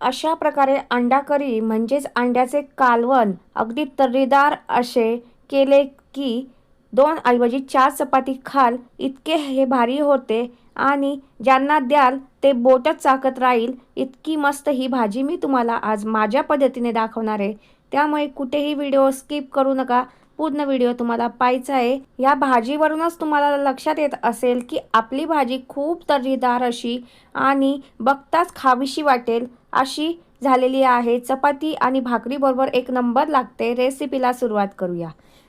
अशा प्रकारे अंडा करी म्हणजेच अंड्याचे कालवण अगदी तर्रीदार असे केले की दोन ऐवजी चार चपाती खाल इतके हे भारी होते आणि ज्यांना द्याल ते बोटच चाकत राहील इतकी मस्त ही भाजी मी तुम्हाला आज माझ्या पद्धतीने दाखवणार आहे. त्यामुळे कुठेही व्हिडिओ स्किप करू नका. पूर्ण व्हिडिओ तुम्हाला पाहायचा आहे. या भाजीवरूनच तुम्हाला लक्षात येत असेल की आपली भाजी खूप तर्रीदार अशी आणि बघताच खावीशी वाटेल. अशी झालेली आहे. चपाती आणि भाकरीबरोबर एक नंबर लागते. रेसिपीला सुरुवात करूया.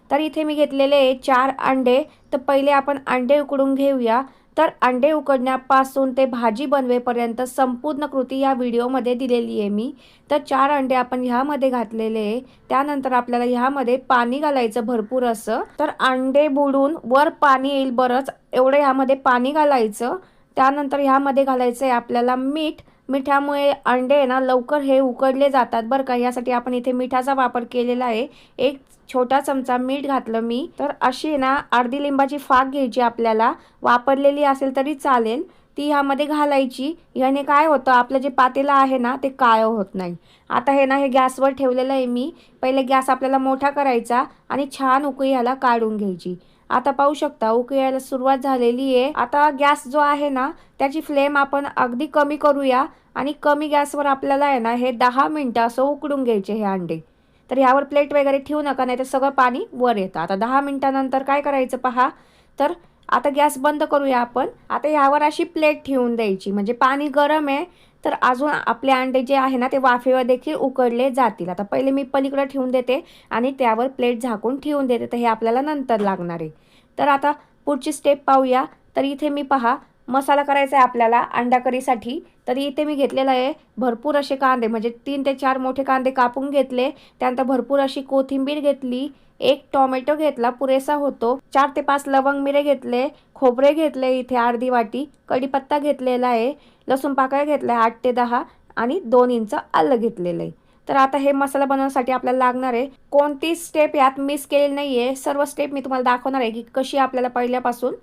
तर इथे मी घेतलेले चार अंडे. तर पहिले आपण अंडे उकडून घेऊया. तर अंडे उकडण्यापासून ते भाजी बनवेपर्यंत संपूर्ण कृती या व्हिडिओमध्ये दिलेली आहे मी. तर चार अंडे आपण ह्यामध्ये घातलेले. आहे त्यानंतर आपल्याला ह्यामध्ये पाणी घालायचं भरपूर असं. तर अंडे बुडून वर पाणी येईल बरंच. एवढं ह्यामध्ये पाणी घालायचं. त्यानंतर ह्यामध्ये घालायचं आहे आपल्याला मीठ. मिठामुळे अंडे ना लवकर हे उकडले जातात बरं का. यासाठी आपण इथे मिठाचा वापर केलेला आहे. एक छोटा चमचा मीठ घातलं मी. तर अशी ना अर्धी लिंबाची फाक घ्यायची आपल्याला. वापरलेली असेल तरी चालेल. ती ह्यामध्ये घालायची. ह्याने काय होतं आपलं जे पातेलं आहे ना ते काळं होत नाही. आता हे ना हे गॅसवर ठेवलेलं आहे मी. पहिले गॅस आपल्याला मोठा करायचा आणि छान उकळी ह्याला काढून घ्यायची. आता पाहू शकता उकळायला यायला सुरुवात झालेली आहे. आता गॅस जो आहे ना त्याची फ्लेम आपण अगदी कमी करूया आणि कमी गॅसवर आपल्याला आहे ना हे दहा मिनटं असं उकडून घ्यायचे हे अंडे. तर ह्यावर प्लेट वगैरे ठेवू नका नाही तर सगळं पाणी वर येतं. आता दहा मिनटानंतर काय करायचं पहा? तर आता गॅस बंद करूया आपण. आता ह्यावर अशी प्लेट ठेवून द्यायची. म्हणजे पाणी गरम आहे तर अजून आपले अंडे जे आहे ना ते वाफेवर देखील उकडले जातील. आता पहिले मी पलीकडं ठेवून देते आणि त्यावर प्लेट झाकून ठेवून देते. तर हे आपल्याला नंतर लागणार आहे. तर आता पुढची स्टेप पाहूया. तर इथे मी पहा मसाला करायचा आहे आपल्याला अंडा करीसाठी. तर इथे मी घेतलेलं आहे भरपूर असे कांदे. म्हणजे तीन ते चार मोठे कांदे कापून घेतले. त्यानंतर भरपूर अशी कोथिंबीर घेतली. एक टोमॅटो घेतला पुरेसा होतो. चार ते पाच लवंग मिरे घेतले खोबरे घेतले इथे अर्धी वाटी कढीपत्ता घेतलेला आहे लसूण पाकळ्या घेतल्या आठ ते दहा आणि दोन इंच आलं घेतलेलं आहे. तर आता हे मसाला बनवण्यासाठी आपल्याला लागणार आहे. कोणती स्टेप यात मिस केलेली नाही आहे सर्व स्टेप मी तुम्हाला दाखवणार आहे की कशी आपल्याला पहिल्यापासून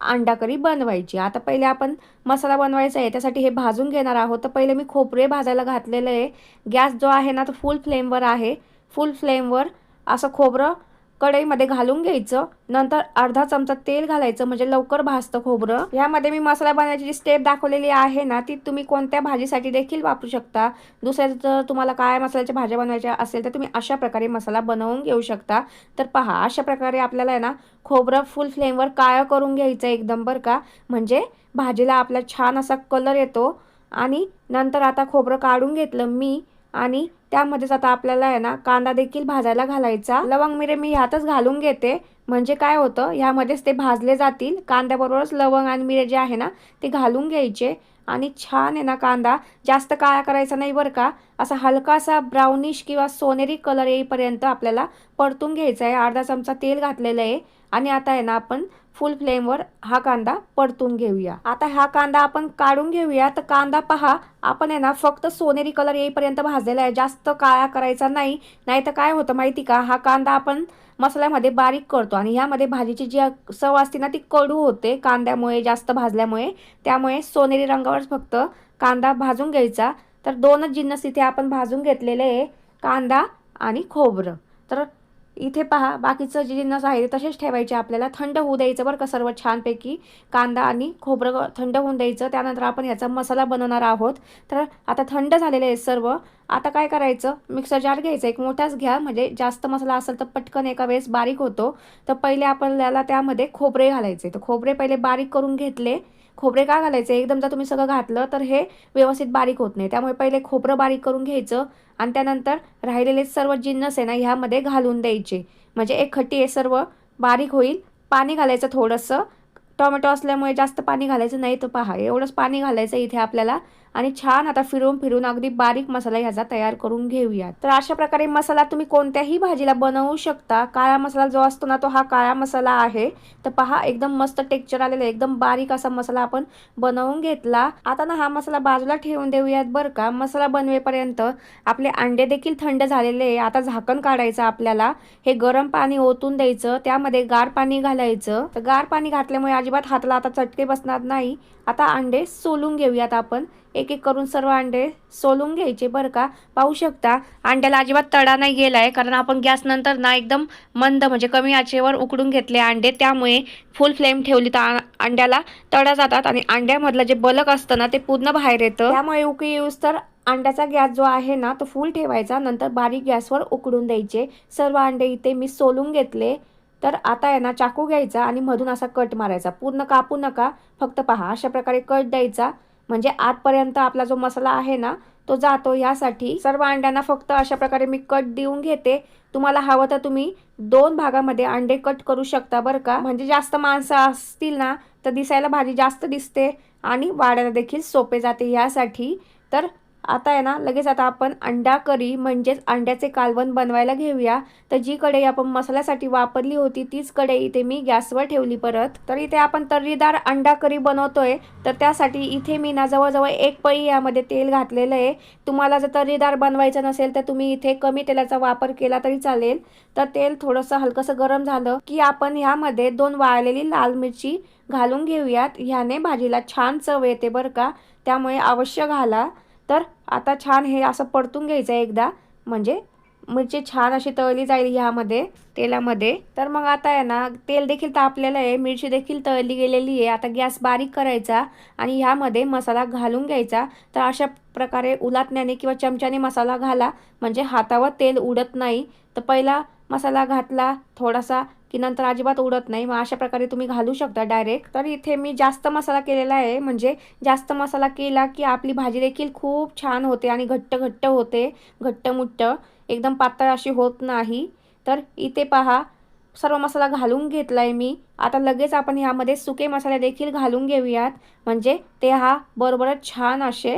अंडा करी बनवायची. आता पहिले आपण मसाला बनवायचा आहे त्यासाठी हे भाजून घेणार आहोत. तर पहिले मी खोबरे भाजायला घातलेलं आहे. गॅस जो आहे ना तो फुल फ्लेमवर आहे. फुल फ्लेमवर असं खोबरं कढईमध्ये घालून घ्यायचं. नंतर अर्धा चमचा तेल घालायचं म्हणजे लवकर भाजतं खोबरं. यामध्ये मी मसाला बनवायची जी स्टेप दाखवलेली आहे ना ती तुम्ही कोणत्या भाजीसाठी देखील वापरू शकता. दुसऱ्या जर तुम्हाला काय मसाल्याच्या भाज्या बनवायच्या असेल तर तुम्ही अशा प्रकारे मसाला बनवून घेऊ शकता. तर पहा अशा प्रकारे आपल्याला आहे ना खोबरं फुल फ्लेमवर काळं करून घ्यायचं एकदम बरं का. म्हणजे भाजीला आपला छान असा कलर येतो. आणि नंतर आता खोबरं काढून घेतलं मी. आणि त्यामध्येच आता आपल्याला आहे ना कांदा देखील भाजायला घालायचा. लवंग मिरे मी ह्यातच घालून घेते. म्हणजे काय होतं ह्यामध्येच ते भाजले जातील. कांद्याबरोबरच लवंग आणि मिरे जे आहे ना ते घालून घ्यायचे. आणि छान आहे ना कांदा. जास्त काळा करायचा नाही बरं का. असा हलकासा ब्राउनिश किंवा सोनेरी कलर येईपर्यंत आपल्याला परतून घ्यायचा आहे अर्धा चमचा तेल घातलेलं आहे. आणि आता आहे ना आपण फुल फ्लेमवर हा कांदा परतून घेऊया. आता हा कांदा आपण काढून घेऊया. तर कांदा पहा आपण आहे ना फक्त सोनेरी कलर येईपर्यंत भाजलेला आहे. जास्त काळा करायचा नाही. नाही तर काय होतं माहिती का? हा कांदा आपण मसाल्यामध्ये बारीक करतो आणि ह्यामध्ये भाजीची जी चव असते ना ती कडू होते कांद्यामुळे जास्त भाजल्यामुळे. त्यामुळे सोनेरी रंगावरच फक्त कांदा भाजून घ्यायचा. तर दोनच जिन्नस इथे आपण भाजून घेतलेले आहे कांदा आणि खोबरं. तर इथे पहा बाकीचं जे जिन्नस आहे ते तसेच ठेवायचे आपल्याला. थंड होऊ द्यायचं बरं का सर्व छानपैकी. कांदा आणि खोबरं थंड होऊन द्यायचं. त्यानंतर आपण याचा मसाला बनवणार आहोत. तर आता थंड झालेलं आहे सर्व. आता काय करायचं? मिक्सर जार घ्यायचं. एक मोठाच घ्या. म्हणजे जास्त मसाला असेल तर पटकन एका वेळेस बारीक होतो. तर पहिले आपल्याला त्यामध्ये खोबरे घालायचे. तर खोबरे पहिले बारीक करून घेतले. खोबरे का घालायचे? एकदम जर तुम्ही सगळं घातलं तर हे व्यवस्थित बारीक होत नाही. त्यामुळे पहिले खोबरं बारीक करून घ्यायचं आणि त्यानंतर राहिलेले सर्व जिन्नस आहे ना ह्यामध्ये घालून द्यायचे. म्हणजे एक खट्टी आहे सर्व बारीक होईल. पाणी घालायचं थोडंसं. टोमॅटो असल्यामुळे जास्त पाणी घालायचं नाही. तर पहा एवढंच पाणी घालायचं इथे आपल्याला. आणि छान आता फिरून फिरून अगदी बारीक मसाला ह्याचा तयार करून घेऊया तर अशा प्रकारे मसाला तुम्ही कोणत्याही भाजीला बनवू शकता. काळा मसाला जो असतो ना तो हा काळा मसाला आहे. तर पहा एकदम मस्त टेक्चर आलेला एकदम बारीक असा मसाला आपण बनवून घेतला. आता ना हा मसाला बाजूला ठेवून देऊयात बरं का. मसाला बनवेपर्यंत आपले अंडे देखील थंड झालेले आता झाकण काढायचं आपल्याला. हे गरम पाणी ओतून द्यायचं. त्यामध्ये गार पाणी घालायचं. तर गार पाणी घातल्यामुळे अजिबात हाताला आता चटके बसणार नाही. आता अंडे सोलून घेऊयात आपण. एक एक करून सर्व अंडे सोलून घ्यायचे बरं का? पाहू शकता अंड्याला अजिबात तडा नाही गेला आहे कारण आपण गॅस नंतर ना एकदम मंद म्हणजे कमी आचेवर उकडून घेतले अंडे. त्यामुळे फुल फ्लेम ठेवली तर आ- अंड्याला. तडा जातात आणि अंड्यामधलं जे बलक असतं ना ते पूर्ण बाहेर येतं. त्यामुळे उकळी येऊस तर अंड्याचा गॅस जो आहे ना तो फुल ठेवायचा. नंतर बारीक गॅसवर उकडून द्यायचे. सर्व अंडे इथे मी सोलून घेतले. तर आता आहे ना चाकू घ्यायचा आणि मधून असा कट मारायचा. पूर्ण कापू नका. फक्त पहा अशा प्रकारे कट द्यायचा. म्हणजे आतपर्यंत आपला जो मसाला आहे ना तो जातो यासाठी सर्व अंड्यांना फक्त अशा प्रकारे मी कट देऊन घेते. तुम्हाला हवं तर तुम्ही दोन भागामध्ये अंडे कट करू शकता बरं का. म्हणजे जास्त माणसं असतील ना तर दिसायला भाजी जास्त दिसते आणि वाढायला देखील सोपे जाते यासाठी तर आता आहे ना लगेच आता आपण अंडा करी म्हणजेच अंड्याचे कालवण बनवायला घेऊया. तर जी कढई आपण मसाल्यासाठी वापरली होती तीच कढई इथे मी गॅसवर ठेवली परत. तर इथे आपण तर्रीदार अंडा करी बनवतोय. तर त्यासाठी इथे मी ना जवळजवळ एक पळी यामध्ये तेल घातलेलं आहे. तुम्हाला जर तर्रीदार बनवायचं नसेल तर तुम्ही इथे कमी तेलाचा वापर केला तरी चालेल. तर तेल थोडंसं हलकंसं गरम झालं की आपण ह्यामध्ये दोन वाळलेली लाल मिरची घालून घेऊयात. ह्याने भाजीला छान चव येते बरं का. त्यामुळे अवश्य घाला. तर आता छान हे असं परतून घ्यायचं आहे एकदा. म्हणजे मिरची छान अशी तळली जाईल ह्यामध्ये तेलामध्ये. तर मग आता आहे ना तेल देखील तापलेलं आहे मिरची देखील तळली गेलेली आहे. आता गॅस बारीक करायचा आणि ह्यामध्ये मसाला घालून घ्यायचा. तर अशा प्रकारे उलाटण्याने किंवा चमच्याने मसाला घाला. म्हणजे हातावर तेल उडत नाही. तर पहिला मसाला घातला थोडासा की नंतर अजिबात उडत नाही. मग अशा प्रकारे तुम्ही घालू शकता डायरेक्ट तर इथे मी जास्त मसाला केलेला आहे. म्हणजे जास्त मसाला केला की आपली भाजी देखील खूप छान होते आणि घट्ट घट्ट होते. घट्ट मुट्ट. एकदम पातळ अशी होत नाही. तर इथे पहा सर्व मसाला घालून घेतला आहे मी. आता लगेच आपण ह्यामध्ये सुके मसाले देखील घालून घेऊयात. म्हणजे ते हा बरोबरच छान असे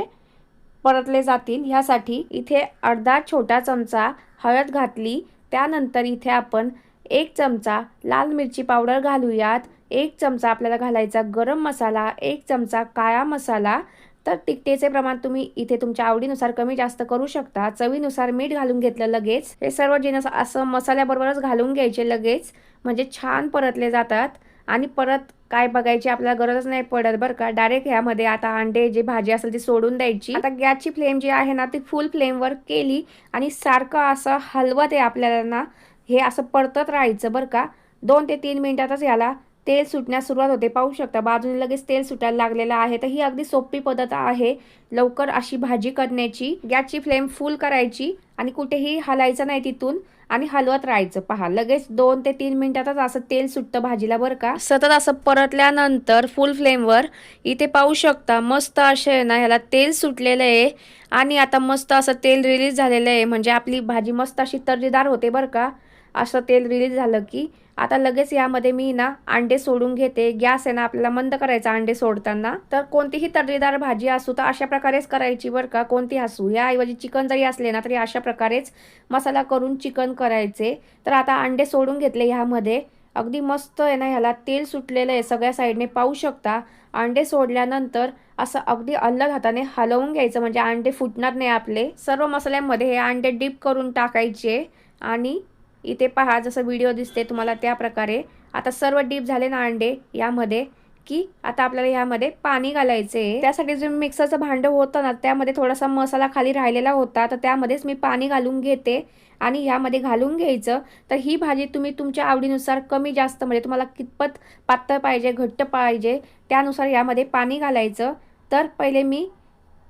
परतले जातील. ह्यासाठी इथे अर्धा छोटा चमचा हळद घातली. त्यानंतर इथे आपण एक चमचा लाल मिरची पावडर घालूयात. एक चमचा आपल्याला घालायचा गरम मसाला एक चमचा काळा मसाला. तर तिखटेचे प्रमाण तुम्ही इथे तुमच्या आवडीनुसार कमी जास्त करू शकता. चवीनुसार मीठ घालून घेतलं लगेच. हे सर्व जिनस असं मसाल्याबरोबरच घालून घ्यायचे लगेच. म्हणजे छान परतले जातात. आणि परत काय बघायची आपल्याला गरजच नाही पडत बरं का. डायरेक्ट ह्यामध्ये आता अंडे जी भाजी असेल ती सोडून द्यायची. आता गॅसची फ्लेम जी आहे ना ती फुल फ्लेमवर केली. आणि सारखं असं हलवत आहे आपल्याला ना हे असं परतत राहायचं बरं का. दोन ते तीन मिनिटातच याला तेल सुटण्यास सुरुवात होते. पाहू शकता बाजूने लगेच तेल सुटायला लागलेलं आहे. तर ही अगदी सोपी पद्धत आहे. लवकर अशी भाजी करण्याची गॅसची फ्लेम फुल करायची आणि कुठेही हलायचं नाही तिथून आणि हलवत राहायचं. पहा लगेच दोन ते तीन मिनिटातच असं तेल सुटतं भाजीला बरं का. सतत असं परतल्यानंतर फुल फ्लेमवर इथे पाहू शकता मस्त असे आहे ना ह्याला तेल सुटलेलं आहे. आणि आता मस्त असं तेल रिलीज झालेलं आहे. म्हणजे आपली भाजी मस्त अशी तर्रीदार होते बरं का. असं तेल रिलीज झालं की आता लगेच यामध्ये मी ना अंडे सोडून घेते. गॅस आहे ना आपल्याला मंद करायचा अंडे सोडताना. तर कोणतीही तर्रीदार भाजी असू तर अशा प्रकारेच करायची बरं का. कोणती असू याऐवजी चिकन जरी असले ना तरी अशा प्रकारेच मसाला करून चिकन करायचे. तर आता अंडे सोडून घेतले ह्यामध्ये. अगदी मस्त आहे ना ह्याला तेल सुटलेलं आहे. सगळ्या साईडने पाहू शकता. अंडे सोडल्यानंतर असं अगदी अलग हाताने हलवून घ्यायचं. म्हणजे अंडे फुटणार नाही आपले. सर्व मसाल्यांमध्ये हे अंडे डीप करून टाकायचे. आणि इथे पहा जसं व्हिडिओ दिसते तुम्हाला त्या प्रकारे. आता सर्व डीप झाले ना अंडे यामध्ये की आता आपल्याला यामध्ये पाणी घालायचे त्यासाठी जे मिक्सरचं भांडं होतं ना त्यामध्ये थोडासा मसाला खाली राहिलेला होता तर त्यामध्येच मी पाणी घालून घेते. आणि यामध्ये घालून घ्यायचं तर ही भाजी तुम्ही तुमच्या आवडीनुसार कमी जास्त म्हणजे तुम्हाला कितपत पातळ पाहिजे घट्ट पाहिजे त्यानुसार यामध्ये पाणी घालायचं. तर पहिले मी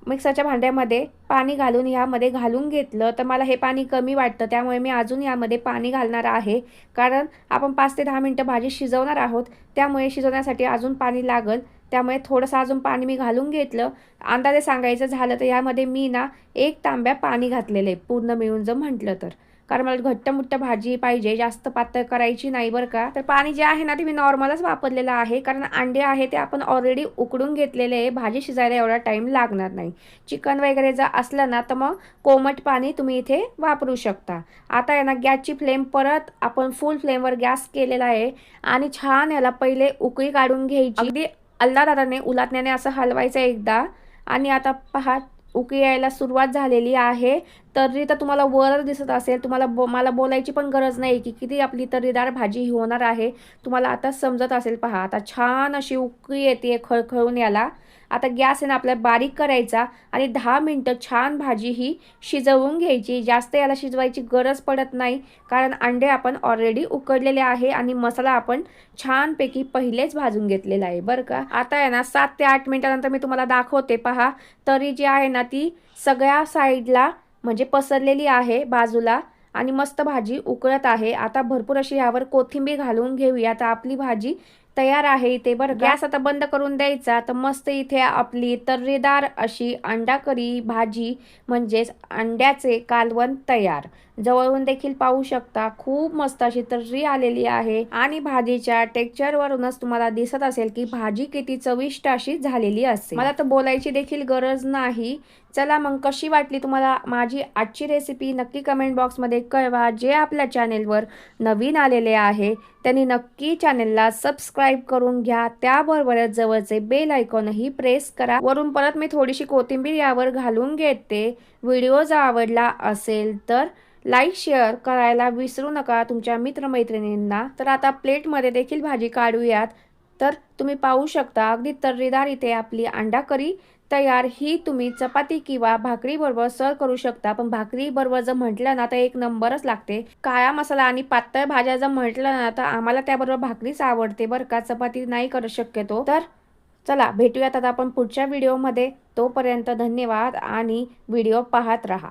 मिक्सरच्या भांड्यामध्ये पाणी घालून ह्यामध्ये घालून घेतलं तर मला हे पाणी कमी वाटतं. त्यामुळे मी अजून यामध्ये पाणी घालणार आहे. कारण आपण पाच ते दहा मिनटं भाजी शिजवणार आहोत. त्यामुळे शिजवण्यासाठी अजून पाणी लागल. त्यामुळे थोडंसं अजून पाणी मी घालून घेतलं. अंदाजे सांगायचं झालं तर यामध्ये मी ना एक तांब्या पाणी घातलेलं आहे पूर्ण मिळून जर म्हटलं तर. कारण मला घट्टमुट्ट भाजी पाहिजे जास्त पातळ करायची नाही बरं का. तर पाणी जे आहे ना ते मी नॉर्मलच वापरलेलं आहे कारण अंडे आहे ते आपण ऑलरेडी उकडून घेतलेले आहे भाजी शिजायला एवढा टाईम लागणार नाही. चिकन वगैरे जर असलं ना तर मग कोमट पाणी तुम्ही इथे वापरू शकता. आता आहे ना गॅसची फ्लेम परत आपण फुल फ्लेमवर गॅस केलेला आहे आणि छान याला पहिले उकळी काढून घ्यायची. अगदी अल्लादादाने उलाटण्याने असं हलवायचं एकदा. आणि आता पहा उकळी यायला सुरुवात झालेली आहे. तर्री तर तुम्हाला वर दिसत असेल. तुम्हाला बो मला बोलायची पण गरज नाही की किती आपली तर्रीदार भाजी होणार आहे. तुम्हाला आता समजत असेल पहा आता छान अशी उकळी येते खळखळून याला. आता गॅस आहे ना आपल्याला बारीक करायचा आणि दहा मिनटं छान भाजी ही शिजवून घ्यायची. जास्त याला शिजवायची गरज पडत नाही कारण अंडे आपण ऑलरेडी उकडलेले आहे आणि मसाला आपण छानपैकी पहिलेच भाजून घेतलेला आहे बरं का? आता आहे ना सात ते आठ मिनटानंतर मी तुम्हाला दाखवते पहा. तरी जी आहे ना ती सगळ्या साईडला म्हणजे पसरलेली आहे बाजूला आणि मस्त भाजी उकळत आहे. आता भरपूर अशी यावर कोथिंबीर घालून घेऊया. आता आपली भाजी तयार आहे इथे बरं गॅस आता बंद करून द्यायचा तर मस्त इथे आपली तर्रेदार अशी अंडा करी भाजी म्हणजेच अंड्याचे कालवण तयार. जवळून देखील पाहू शकता खूप मस्त अशी तर्री आलेली आहे. आणि भाजीच्या टेक्चरवरूनच तुम्हाला दिसत असेल की भाजी किती चविष्ट अशी झालेली असते मला तर बोलायची देखील गरज नाही चला मग कशी वाटली तुम्हाला माझी आजची रेसिपी नक्की कमेंट बॉक्समध्ये कळवा. जे आपल्या चॅनेलवर नवीन आलेले आहे त्यांनी नक्की चॅनेलला सबस्क्राईब करून घ्या. त्याबरोबरच जवळचे बेल आयकॉनही प्रेस करा. वरून परत मी थोडीशी कोथिंबीर यावर घालून घेते. व्हिडिओ जर आवडला असेल तर लाईक शेअर करायला विसरू नका तुमच्या मित्रमैत्रिणींना. तर आता प्लेटमध्ये देखील भाजी काढूयात. तर तुम्ही पाहू शकता अगदी तर्रीदार इथे आपली अंडा करी तयार. ही तुम्ही चपाती किंवा भाकरी बरोबर सर्व करू शकता. पण भाकरी बरोबर जर म्हटलं ना तर एक नंबरच लागते. काळा मसाला आणि पातळ भाज्या जर म्हटलं ना तर आम्हाला त्याबरोबर भाकरीच आवडते बरं का. चपाती नाही करू शक्यतो. तर चला भेटूयात आता आपण पुढच्या व्हिडिओमध्ये तोपर्यंत धन्यवाद आणि व्हिडिओ पाहत राहा.